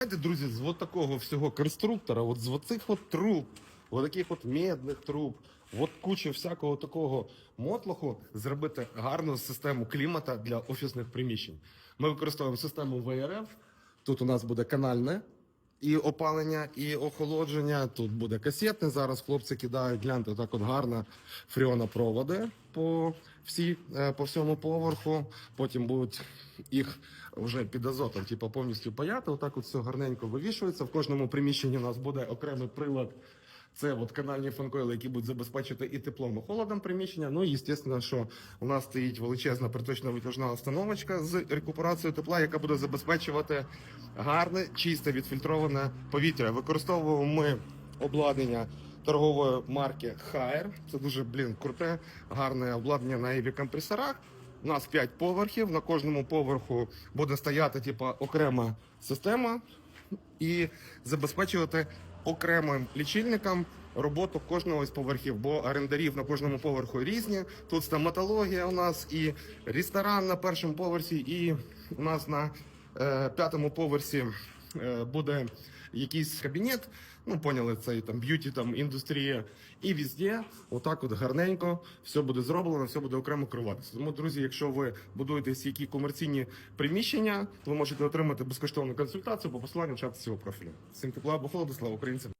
Знаєте, друзі, з от такого всього конструктора, от з оцих от труб, от таких от медних труб, от кучу всякого такого мотлоху, зробити гарну систему клімата для офісних приміщень. Ми використовуємо систему ВРФ. Тут у нас буде канальне і опалення, і охолодження. Тут буде касетне. Зараз хлопці кидають, гляньте, так от гарно фріонопроводи по всі, е, по всьому поверху. Потім будуть їх вже під азотом, типу, повністю паяти. Отак от все гарненько вивішується. В кожному приміщенні у нас буде окремий прилад. Це от канальні фанкойли, які будуть забезпечити і теплом, і холодом приміщення. Ну і звісно, що у нас стоїть величезна приточна витяжна установочка з рекуперацією тепла, яка буде забезпечувати гарне, чисте, відфільтроване повітря. Використовуємо ми обладнання торгової марки Haier. Це дуже блін круте, гарне обладнання на EV компресорах. У нас 5 поверхів. На кожному поверху буде стояти типу, окрема система і забезпечувати окремим лічильникам роботу кожного з поверхів, бо орендарів на кожному поверху різні. Тут стоматологія у нас і ресторан на першому поверсі, і у нас на е, п'ятому поверсі буде якийсь кабінет. Ну, поняли, це і там б'юті, там індустрія. І візде, отак от гарненько, все буде зроблено, все буде окремо керуватися. Тому, друзі, якщо ви будуєтесь які комерційні приміщення, ви можете отримати безкоштовну консультацію по посиланню в чат цього профілю. Всім тепла бо холоду, слава українцям!